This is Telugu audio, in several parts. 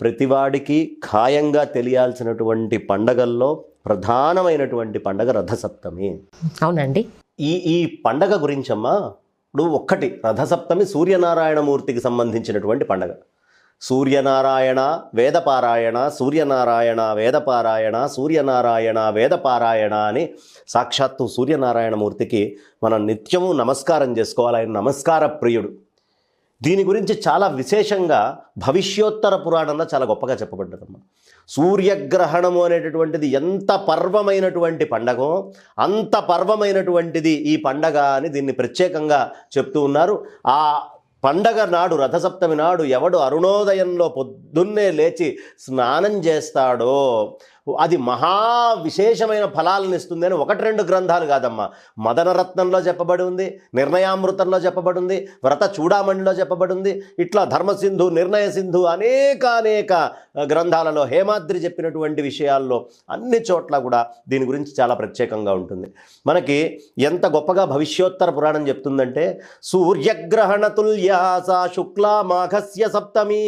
ప్రతివాడికి ఖాయంగా తెలియాల్సినటువంటి పండగల్లో ప్రధానమైనటువంటి పండగ రథసప్తమి. అవునండి. ఈ ఈ పండగ గురించమ్మా ఇప్పుడు ఒక్కటి రథసప్తమి సూర్యనారాయణమూర్తికి సంబంధించినటువంటి పండగ. సూర్యనారాయణ వేదపారాయణ సూర్యనారాయణ వేదపారాయణ సూర్యనారాయణ వేదపారాయణ అని సాక్షాత్తు సూర్యనారాయణమూర్తికి మనం నిత్యము నమస్కారం చేసుకోవాలి. ఆయన నమస్కార ప్రియుడు దీని గురించి చాలా విశేషంగా భవిష్యోత్తర పురాణంలో చాలా గొప్పగా చెప్పబడ్డదమ్మా సూర్యగ్రహణము అనేటటువంటిది ఎంత పర్వమైనటువంటి పండగో అంత పర్వమైనటువంటిది ఈ పండగ అని దీన్ని ప్రత్యేకంగా చెప్తూ ఉన్నారు. ఆ పండగ నాడు రథసప్తమి నాడు ఎవడు అరుణోదయంలో పొద్దున్నే లేచి స్నానం చేస్తాడో అది మహా విశేషమైన ఫలాలను ఇస్తుందని ఒకటి రెండు గ్రంథాలు కాదమ్మా. మదనరత్నంలో చెప్పబడి ఉంది నిర్ణయామృతంలో చెప్పబడి ఉంది వ్రత చూడామణిలో చెప్పబడి ఉంది ఇట్లా ధర్మసింధు నిర్ణయ సింధు అనేక అనేక గ్రంథాలలో హేమాద్రి చెప్పినటువంటి విషయాల్లో అన్ని చోట్ల కూడా దీని గురించి చాలా ప్రత్యేకంగా ఉంటుంది. మనకి ఎంత గొప్పగా భవిష్యోత్తర పురాణం చెప్తుందంటే సూర్యగ్రహణ తుల్యాస శుక్లా మాఘస్య సప్తమి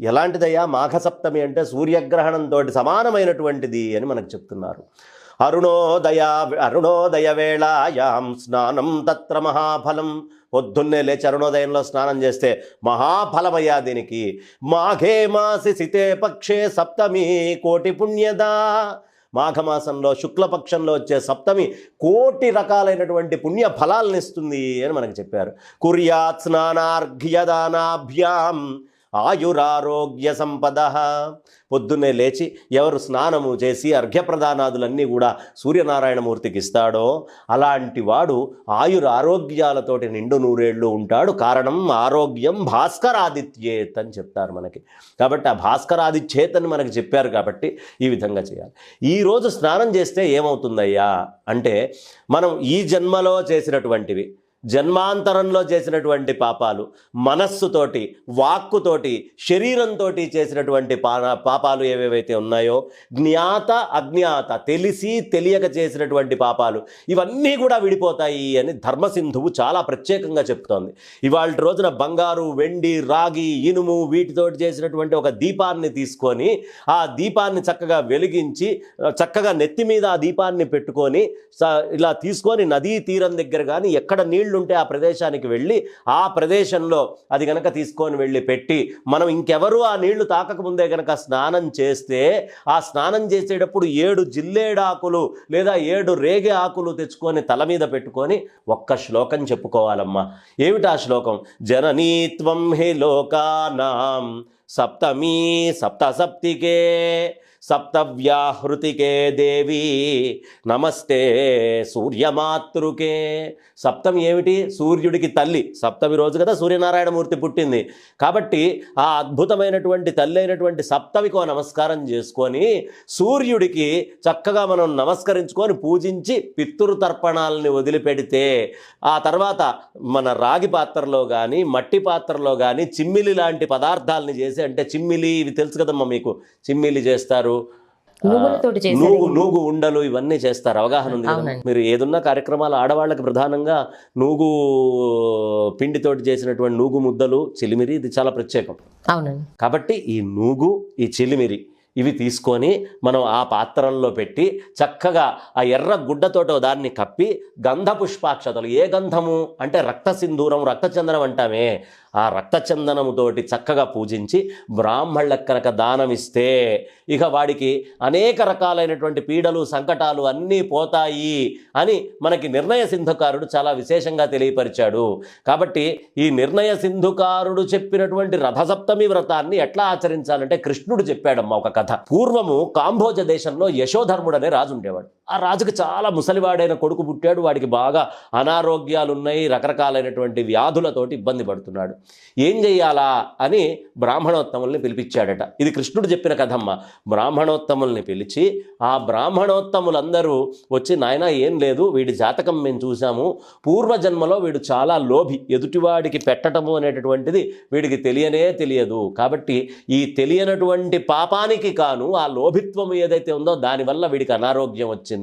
ఎలాంటిదయ్యా? మాఘ సప్తమి అంటే సూర్యగ్రహణంతో సమానమైనటువంటిది అని మనకు చెప్తున్నారు. అరుణోదయ అరుణోదయ వేళాయాం స్నానం తత్ర మహాఫలం. పొద్దున్నే లేచి అరుణోదయంలో స్నానం చేస్తే మహాఫలమయ్యా దీనికి. మాఘే మాసి సితే పక్షే సప్తమి కోటి పుణ్యదా. మాఘమాసంలో శుక్లపక్షంలో వచ్చే సప్తమి కోటి రకాలైనటువంటి పుణ్య ఫలాలను ఇస్తుంది అని మనకు చెప్పారు. కుర్యాత్ స్నానార్ఘ్యదానాభ్యాం. ఆయురారోగ్య సంపద పొద్దున్నే లేచి ఎవరు స్నానము చేసి అర్ఘ్యప్రదానాదులన్నీ కూడా సూర్యనారాయణమూర్తికి ఇస్తాడో అలాంటి వాడు ఆయుర ఆరోగ్యాలతోటి నిండు నూరేళ్ళు ఉంటాడు. కారణం ఆరోగ్యం భాస్కరాదిత్యేత్ అని చెప్తారు మనకి. కాబట్టి ఆ భాస్కరాదిత్యేత్ అని మనకి చెప్పారు కాబట్టి ఈ విధంగా చేయాలి. ఈరోజు స్నానం చేస్తే ఏమవుతుందయ్యా అంటే మనం ఈ జన్మలో చేసినటువంటివి జన్మాంతరంలో చేసినటువంటి పాపాలు మనస్సుతోటి వాక్కుతోటి శరీరంతో చేసినటువంటి పా పాపాలు ఏవేవైతే ఉన్నాయో జ్ఞాత అజ్ఞాత తెలిసి తెలియక చేసినటువంటి పాపాలు ఇవన్నీ కూడా విడిపోతాయి అని ధర్మసింధువు చాలా ప్రత్యేకంగా చెప్తోంది. ఇవాళ రోజున బంగారు వెండి రాగి ఇనుము వీటితోటి చేసినటువంటి ఒక దీపాన్ని తీసుకొని ఆ దీపాన్ని చక్కగా వెలిగించి చక్కగా నెత్తి మీద ఆ దీపాన్ని పెట్టుకొని స- ఇలా తీసుకొని నదీ తీరం దగ్గర కానీ ఎక్కడ నీళ్ళు నీళ్ళుంటే ఆ ప్రదేశానికి వెళ్ళి ఆ ప్రదేశంలో అది గనక తీసుకొని వెళ్ళి పెట్టి మనం ఇంకెవరు ఆ నీళ్ళు తాకకముందే గనక స్నానం చేస్తే ఆ స్నానం చేసేటప్పుడు ఏడు జిల్లేడాకులు లేదా ఏడు రేగే ఆకులు తెచ్చుకొని తల మీద పెట్టుకొని ఒక్క శ్లోకం చెప్పుకోవాలమ్మా. ఏమిటి ఆ శ్లోకం జననీత్వం హి లోకానాం సప్తమీ సప్త సప్తికే సప్తవ్యాహృతికే దేవి. నమస్తే సూర్యమాతృకే. సప్తం ఏమిటి? సూర్యుడికి తల్లి. సప్తమి రోజు కదా సూర్యనారాయణమూర్తి పుట్టింది. కాబట్టి ఆ అద్భుతమైనటువంటి తల్లి అయినటువంటి సప్తమికో నమస్కారం చేసుకొని సూర్యుడికి చక్కగా మనం నమస్కరించుకొని పూజించి పితృతర్పణాలని వదిలిపెడితే ఆ తర్వాత మన రాగి పాత్రలో కానీ మట్టి పాత్రలో కానీ చిమ్మిలి లాంటి పదార్థాలని చేసి అంటే చిమ్మిలి ఇవి తెలుసు కదమ్మా మీకు. చిమ్మిలి చేస్తారు నూగు నూగు ఉండలు ఇవన్నీ చేస్తారు. అవగాహన ఉంది కదా. మీరు ఏదున్న కార్యక్రమాలు ఆడవాళ్ళకి ప్రధానంగా నూగు పిండితోటి చేసినటువంటి నూగు ముద్దలు చిలిమిరి ఇది చాలా ప్రత్యేకం. అవునండి. కాబట్టి ఈ నూగు ఈ చిలిమిరి ఇవి తీసుకొని మనం ఆ పాత్రల్లో పెట్టి చక్కగా ఆ ఎర్ర గుడ్డతోటో దాన్ని కప్పి గంధ పుష్పాక్షతలు ఏ గంధము? అంటే రక్త సింధూరం రక్తచందనం అంటామే. ఆ రక్తచందనముతోటి చక్కగా పూజించి బ్రాహ్మణులకు కనుక దానం ఇస్తే ఇక వాడికి అనేక రకాలైనటువంటి పీడలు సంకటాలు అన్నీ పోతాయి అని మనకి నిర్ణయ సింధుకారుడు చాలా విశేషంగా తెలియపరిచాడు. కాబట్టి ఈ నిర్ణయ సింధుకారుడు చెప్పినటువంటి రథసప్తమి వ్రతాన్ని ఎట్లా ఆచరించాలంటే కృష్ణుడు చెప్పాడమ్మా ఒక కథ. పూర్వము కాంభోజ దేశంలో యశోధర్ముడు అనే రాజు ఉండేవాడు. ఆ రాజుకి చాలా ముసలివాడైన కొడుకు పుట్టాడు. వాడికి బాగా అనారోగ్యాలు ఉన్నాయి రకరకాలైనటువంటి వ్యాధులతోటి ఇబ్బంది పడుతున్నాడు. ఏం చెయ్యాలా అని బ్రాహ్మణోత్తముల్ని పిలిపించాడట. ఇది కృష్ణుడు చెప్పిన కథమ్మ. బ్రాహ్మణోత్తముల్ని పిలిచి ఆ బ్రాహ్మణోత్తములందరూ వచ్చి నాయన ఏం లేదు వీడి జాతకం మేము చూసాము పూర్వజన్మలో వీడు చాలా లోభి. ఎదుటివాడికి పెట్టటము అనేటటువంటిది వీడికి తెలియనే తెలియదు. కాబట్టి ఈ తెలియనటువంటి పాపానికి కాను ఆ లోభిత్వం ఏదైతే ఉందో దానివల్ల వీడికి అనారోగ్యం వచ్చింది.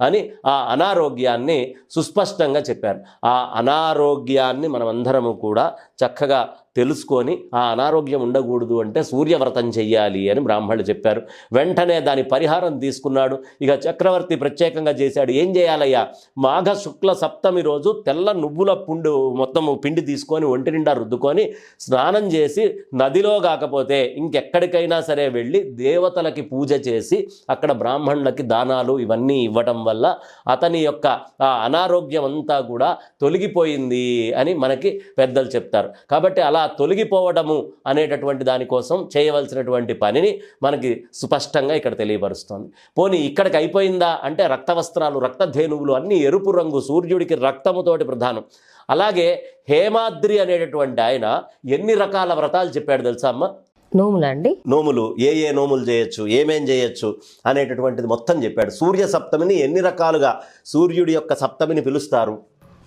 అని ఆ అనారోగ్యాన్ని సుస్పష్టంగా చెప్పారు. ఆ అనారోగ్యాన్ని మనమందరము కూడా చక్కగా తెలుసుకొని ఆ అనారోగ్యం ఉండకూడదు అంటే సూర్యవ్రతం చెయ్యాలి అని బ్రాహ్మణులు చెప్పారు. వెంటనే దాని పరిహారం తీసుకున్నాడు. ఇక చక్రవర్తి ప్రత్యేకంగా చేశాడు. ఏం చేయాలయ్యా? మాఘ శుక్ల సప్తమి రోజు తెల్ల నువ్వుల పుండు మొత్తం పిండి తీసుకొని ఒంటి నిండా రుద్దుకొని స్నానం చేసి నదిలో కాకపోతే ఇంకెక్కడికైనా సరే వెళ్ళి దేవతలకి పూజ చేసి అక్కడ బ్రాహ్మణులకి దానాలు ఇవన్నీ ఇవ్వటం వల్ల అతని యొక్క ఆ అనారోగ్యం అంతా కూడా తొలగిపోయింది అని మనకి పెద్దలు చెప్తారు. కాబట్టి అలా తొలగిపోవడము అనేటటువంటి దానికోసం చేయవలసినటువంటి పనిని మనకి స్పష్టంగా ఇక్కడ తెలియపరుస్తోంది. పోనీ ఇక్కడికి అయిపోయిందా అంటే రక్త వస్త్రాలు రక్తధేనువులు అన్నీ ఎరుపు రంగు సూర్యుడికి రక్తముతోటి ప్రధానం. అలాగే హేమాద్రి అనేటటువంటి ఆయన ఎన్ని రకాల వ్రతాలు చెప్పాడు తెలుసా అమ్మ? నోములా అండి? నోములు. ఏ ఏ నోములు చేయొచ్చు ఏమేం చేయొచ్చు అనేటటువంటిది మొత్తం చెప్పాడు. సూర్య సప్తమిని ఎన్ని రకాలుగా సూర్యుడి యొక్క సప్తమిని పిలుస్తారు.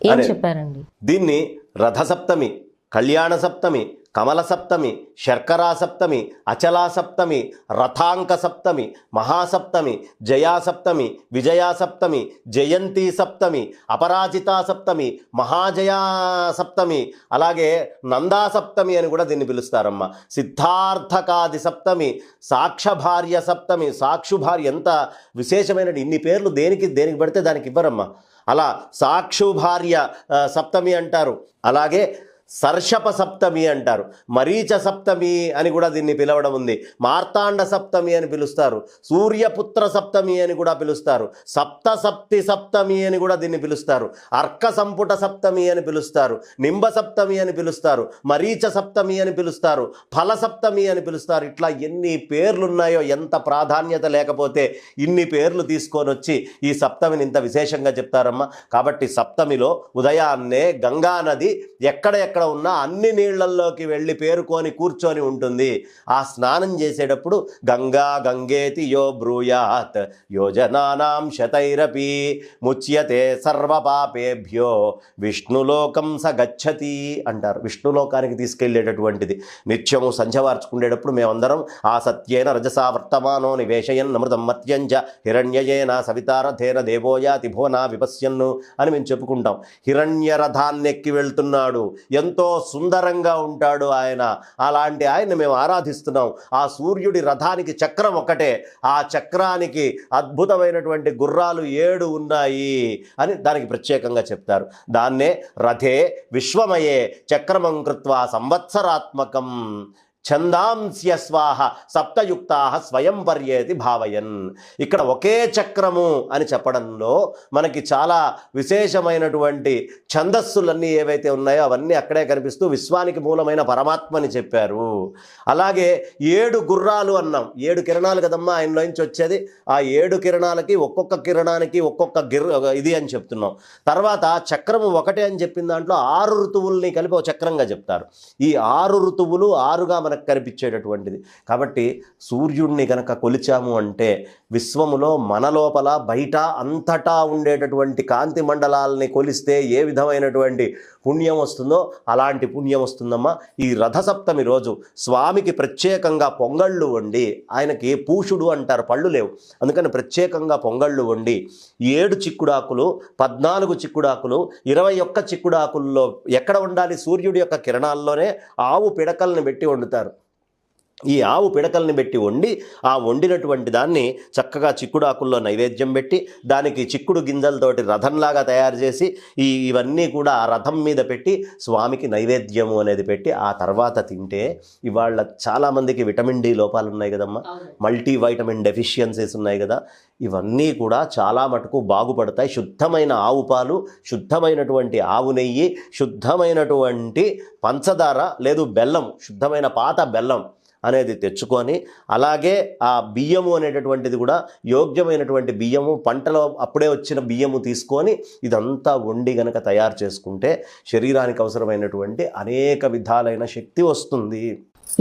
చెప్పారండి? దీన్ని రథసప్తమి కళ్యాణ సప్తమి కమల సప్తమి శర్కరా సప్తమి అచలా సప్తమి రథాంక సప్తమి మహాసప్తమి జయా సప్తమి విజయా సప్తమి జయంతి సప్తమి అపరాజితా సప్తమి మహాజయా సప్తమి అలాగే నందా సప్తమి అని కూడా దీన్ని పిలుస్తారమ్మ. సిద్ధార్థకాది సప్తమి సాక్షభార్య సప్తమి సాక్షుభార్య ఎంత విశేషమైన ఇన్ని పేర్లు దేనికి దేనికి పడితే దానికి ఇవ్వరమ్మా. అలా సాక్షుభార్య సప్తమి అంటారు. అలాగే సర్షప సప్తమి అంటారు. మరీచ సప్తమి అని కూడా దీన్ని పిలవడం ఉంది. మార్తాండ సప్తమి అని పిలుస్తారు. సూర్యపుత్ర సప్తమి అని కూడా పిలుస్తారు. సప్త సప్తి సప్తమి అని కూడా దీన్ని పిలుస్తారు. అర్క సంపుట సప్తమి అని పిలుస్తారు. నింబ సప్తమి అని పిలుస్తారు. మరీచ సప్తమి అని పిలుస్తారు. ఫల సప్తమి అని పిలుస్తారు. ఇట్లా ఎన్ని పేర్లున్నాయో ఎంత ప్రాధాన్యత లేకపోతే ఇన్ని పేర్లు తీసుకొని వచ్చి ఈ సప్తమిని ఇంత విశేషంగా చెప్తారమ్మా. కాబట్టి సప్తమిలో ఉదయాన్నే గంగా నది ఎక్కడ ఎక్కడ ఉన్నా అన్ని నీళ్ళల్లోకి వెళ్ళి పేరుకొని కూర్చొని ఉంటుంది. ఆ స్నానం చేసేటప్పుడు గంగా గంగేతి యో బ్రూయాత్ యోజనానాం శతైరపి ముచ్యతే సర్వపాపేభ్యో విష్ణులోకం స గచ్చతి అంటారు. విష్ణులోకానికి తీసుకెళ్ళేటటువంటిది నిత్యము సంధ్యవార్చుకునేటప్పుడు మేమందరం ఆ సత్యేన రజసా వర్తమానో నివేశయన్ అమృతం మత్యంచ హిరణ్యయేన సవితారథేన దేవోయాతి భువనా విపశ్యన్ను అని మేము చెప్పుకుంటాం. హిరణ్యరథాన్నెక్కి ఎక్కి వెళ్తున్నాడు. ఎంతో సుందరంగా ఉంటాడు ఆయన. అలాంటి ఆయన్ని మేము ఆరాధిస్తున్నాం. ఆ సూర్యుడి రథానికి చక్రం ఒకటే ఆ చక్రానికి అద్భుతమైనటువంటి గుర్రాలు ఏడు ఉన్నాయి అని దానికి ప్రత్యేకంగా చెప్తారు. దాన్నే రథే విశ్వమయే చక్రమం కృత్వా సంవత్సరాత్మకం. ఛందాంస్య స్వాహ సప్తయుక్తా స్వయం పర్యేతి భావయన్. ఇక్కడ ఒకే చక్రము అని చెప్పడంలో మనకి చాలా విశేషమైనటువంటి ఛందస్సులన్నీ ఏవైతే ఉన్నాయో అవన్నీ అక్కడే కనిపిస్తూ విశ్వానికి మూలమైన పరమాత్మని చెప్పారు. అలాగే ఏడు గుర్రాలు అన్నాం. ఏడు కిరణాలు కదమ్మా ఆయనలోంచి వచ్చేది. ఆ ఏడు కిరణాలకి ఒక్కొక్క కిరణానికి ఒక్కొక్క గిర్ ఇది అని చెప్తున్నాం. తర్వాత చక్రము ఒకటే అని చెప్పిన దాంట్లో ఆరు ఋతువుల్ని కలిపి ఒక చక్రంగా చెప్తారు. ఈ ఆరు ఋతువులు ఆరుగా మనకు కనిపించేటటువంటిది. కాబట్టి సూర్యుడిని గనక కొలిచాము అంటే విశ్వములో మన లోపల బయట అంతటా ఉండేటటువంటి కాంతి మండలాలని కొలిస్తే ఏ విధమైనటువంటి పుణ్యం వస్తుందో అలాంటి పుణ్యం వస్తుందమ్మా. ఈ రథసప్తమి రోజు స్వామికి ప్రత్యేకంగా పొంగళ్ళు వండి ఆయనకి పూషుడు అంటారు పళ్ళు లేవు. అందుకని ప్రత్యేకంగా పొంగళ్ళు వండి ఏడు చిక్కుడాకులు పద్నాలుగు చిక్కుడాకులు ఇరవై ఒక్క చిక్కుడాకుల్లో ఎక్కడ ఉండాలి? సూర్యుడి యొక్క కిరణాల్లోనే ఆవు పిడకల్ని పెట్టి వండుతారు. ఈ ఆవు పిడకల్ని పెట్టి వండి ఆ వండినటువంటి దాన్ని చక్కగా చిక్కుడాకుల్లో నైవేద్యం పెట్టి దానికి చిక్కుడు గింజలతోటి రథంలాగా తయారు చేసి ఈ ఇవన్నీ కూడా ఆ రథం మీద పెట్టి స్వామికి నైవేద్యము అనేది పెట్టి ఆ తర్వాత తింటే ఇవాళ చాలామందికి విటమిన్ డి లోపాలు ఉన్నాయి కదమ్మా. మల్టీ వైటమిన్ డెఫిషియన్సీస్ ఉన్నాయి కదా. ఇవన్నీ కూడా చాలా మటుకు బాగుపడతాయి. శుద్ధమైన ఆవు పాలు శుద్ధమైనటువంటి ఆవు నెయ్యి శుద్ధమైనటువంటి పంచదార లేదు బెల్లం శుద్ధమైన పాత బెల్లం అనేది తెచ్చుకొని అలాగే ఆ బియ్యము అనేటటువంటిది కూడా యోగ్యమైనటువంటి బియ్యము పంటలో అప్పుడే వచ్చిన బియ్యము తీసుకొని ఇదంతా వండి గనక తయారు చేసుకుంటే శరీరానికి అవసరమైనటువంటి అనేక విధాలైన శక్తి వస్తుంది.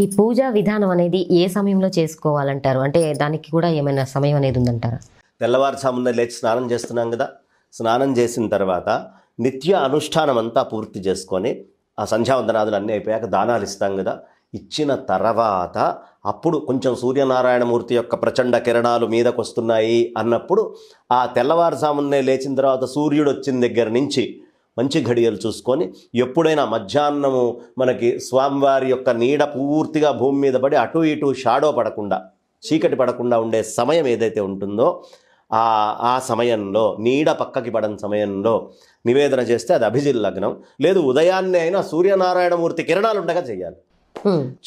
ఈ పూజా విధానం అనేది ఏ సమయంలో చేసుకోవాలంటారు? అంటే దానికి కూడా ఏమైనా సమయం అనేది ఉందంటారా? తెల్లవారుజామున లేచి స్నానం చేస్తున్నాం కదా. స్నానం చేసిన తర్వాత నిత్య అనుష్ఠానం అంతా పూర్తి చేసుకొని ఆ సంధ్యావందనాదులు అన్నీ అయిపోయాక దానాలు ఇస్తాం కదా. ఇచ్చిన తర్వాత అప్పుడు కొంచెం సూర్యనారాయణమూర్తి యొక్క ప్రచండ కిరణాలు మీదకు వస్తున్నాయి అన్నప్పుడు ఆ తెల్లవారుజామునే లేచిన తర్వాత సూర్యుడు వచ్చిన దగ్గర నుంచి మంచి ఘడియలు చూసుకొని ఎప్పుడైనా మధ్యాహ్నము మనకి స్వామివారి యొక్క నీడ పూర్తిగా భూమి మీద పడి అటు ఇటు షాడో పడకుండా చీకటి పడకుండా ఉండే సమయం ఏదైతే ఉంటుందో ఆ ఆ సమయంలో నీడ పక్కకి పడని సమయంలో నివేదన చేస్తే అది అభిజిల్ లగ్నం. లేదు ఉదయాన్నే అయినా సూర్యనారాయణమూర్తి కిరణాలు ఉండగా చేయాలి.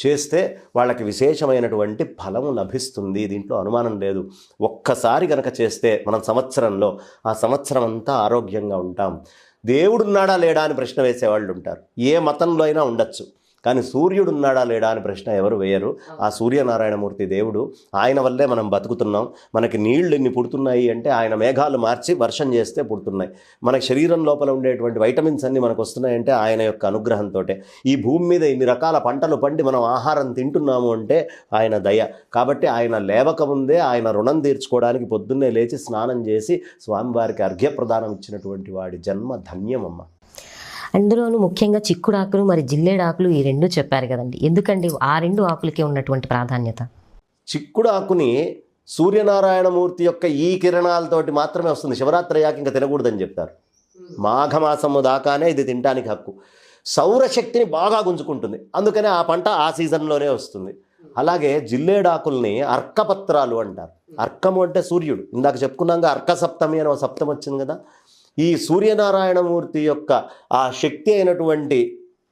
చేస్తే వాళ్ళకి విశేషమైనటువంటి ఫలం లభిస్తుంది. దీంట్లో అనుమానం లేదు. ఒక్కసారి గనక చేస్తే మనం సంవత్సరంలో ఆ సంవత్సరం అంతా ఆరోగ్యంగా ఉంటాం. దేవుడున్నాడా లేడా అని ప్రశ్న వేసేవాళ్ళు ఉంటారు. ఏ మతంలో అయినా ఉండొచ్చు. కానీ సూర్యుడు ఉన్నాడా లేడా అని ప్రశ్న ఎవరు వేయరు. ఆ సూర్యనారాయణమూర్తి దేవుడు ఆయన వల్లే మనం బతుకుతున్నాం. మనకి నీళ్ళు ఇన్ని పుడుతున్నాయి అంటే ఆయన మేఘాలు మార్చి వర్షం చేస్తే పుడుతున్నాయి. మన శరీరం లోపల ఉండేటువంటి వైటమిన్స్ అన్ని మనకు వస్తున్నాయంటే ఆయన యొక్క అనుగ్రహంతో ఈ భూమి మీద ఇన్ని రకాల పంటలు పండి మనం ఆహారం తింటున్నాము అంటే ఆయన దయ. కాబట్టి ఆయన లేవకముందే ఆయన రుణం తీర్చుకోవడానికి పొద్దున్నే లేచి స్నానం చేసి స్వామివారికి అర్ఘ్యప్రదానం ఇచ్చినటువంటి వాడి జన్మ ధన్యమమ్మ. అందులోనూ ముఖ్యంగా చిక్కుడాకులు మరి జిల్లేడాకులు ఈ రెండు చెప్పారు కదండి. ఎందుకండి ఆ రెండు ఆకులకే ఉన్నటువంటి ప్రాధాన్యత? చిక్కుడాకుని సూర్యనారాయణమూర్తి యొక్క ఈ కిరణాలతోటి మాత్రమే వస్తుంది. శివరాత్రి అయ్యాక ఇంకా తినకూడదని చెప్తారు. మాఘమాసము దాకానే ఇది తినడానికి హక్కు. సౌరశక్తిని బాగా గుంజుకుంటుంది. అందుకనే ఆ పంట ఆ సీజన్లోనే వస్తుంది. అలాగే జిల్లేడాకుల్ని అర్కపత్రాలు అంటారు. అర్కము అంటే సూర్యుడు. ఇందాక చెప్పుకున్నాక అర్క సప్తమి అని ఒక సప్తం వచ్చింది కదా. ఈ సూర్యనారాయణమూర్తి యొక్క ఆ శక్తి అయినటువంటి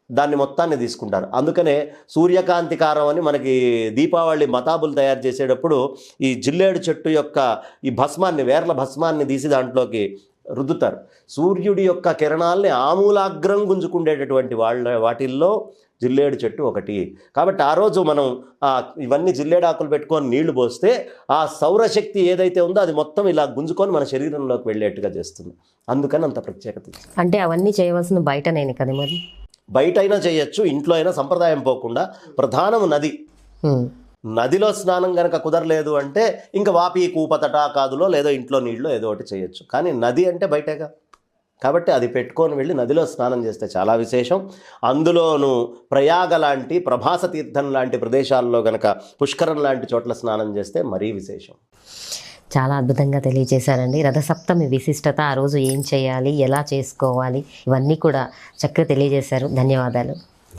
దాన్ని మొత్తాన్ని తీసుకుంటారు. అందుకనే సూర్యకాంతికారం అని మనకి దీపావళి మతాబులు తయారు చేసేటప్పుడు ఈ జిల్లేడు చెట్టు యొక్క ఈ భస్మాన్ని వేర్ల భస్మాన్ని తీసి దాంట్లోకి రుద్దుతారు. సూర్యుడి యొక్క కిరణాల్ని ఆమూలాగ్రం గుంజుకుండేటటువంటి వాళ్ళ వాటిల్లో జిల్లేడు చెట్టు ఒకటి. కాబట్టి ఆ రోజు మనం ఇవన్నీ జిల్లేడు ఆకులు పెట్టుకొని నీళ్ళు పోస్తే ఆ సౌరశక్తి ఏదైతే ఉందో అది మొత్తం ఇలా గుంజుకొని మన శరీరంలోకి వెళ్ళేట్టుగా చేస్తుంది. అందుకని అంత ప్రత్యేకత. అంటే అవన్నీ చేయవలసిన బయటనేని కదా మరి? బయట అయినా చేయొచ్చు ఇంట్లో అయినా సంప్రదాయం పోకుండా ప్రధానం నది. నదిలో స్నానం గనక కుదరలేదు అంటే ఇంకా వాపి కూపతట కాదులో లేదో ఇంట్లో నీళ్ళు ఏదో ఒకటి చేయొచ్చు. కానీ నది అంటే బయటేగా. కాబట్టి అది పెట్టుకొని వెళ్ళి నదిలో స్నానం చేస్తే చాలా విశేషం. అందులోనూ ప్రయాగ లాంటి ప్రభాస తీర్థం లాంటి ప్రదేశాల్లో గనక పుష్కరం లాంటి చోట్ల స్నానం చేస్తే మరీ విశేషం. చాలా అద్భుతంగా తెలియజేశారండి. రథసప్తమి విశిష్టత ఆ రోజు ఏం చేయాలి ఎలా చేసుకోవాలి ఇవన్నీ కూడా చక్కగా తెలియజేశారు. ధన్యవాదాలు.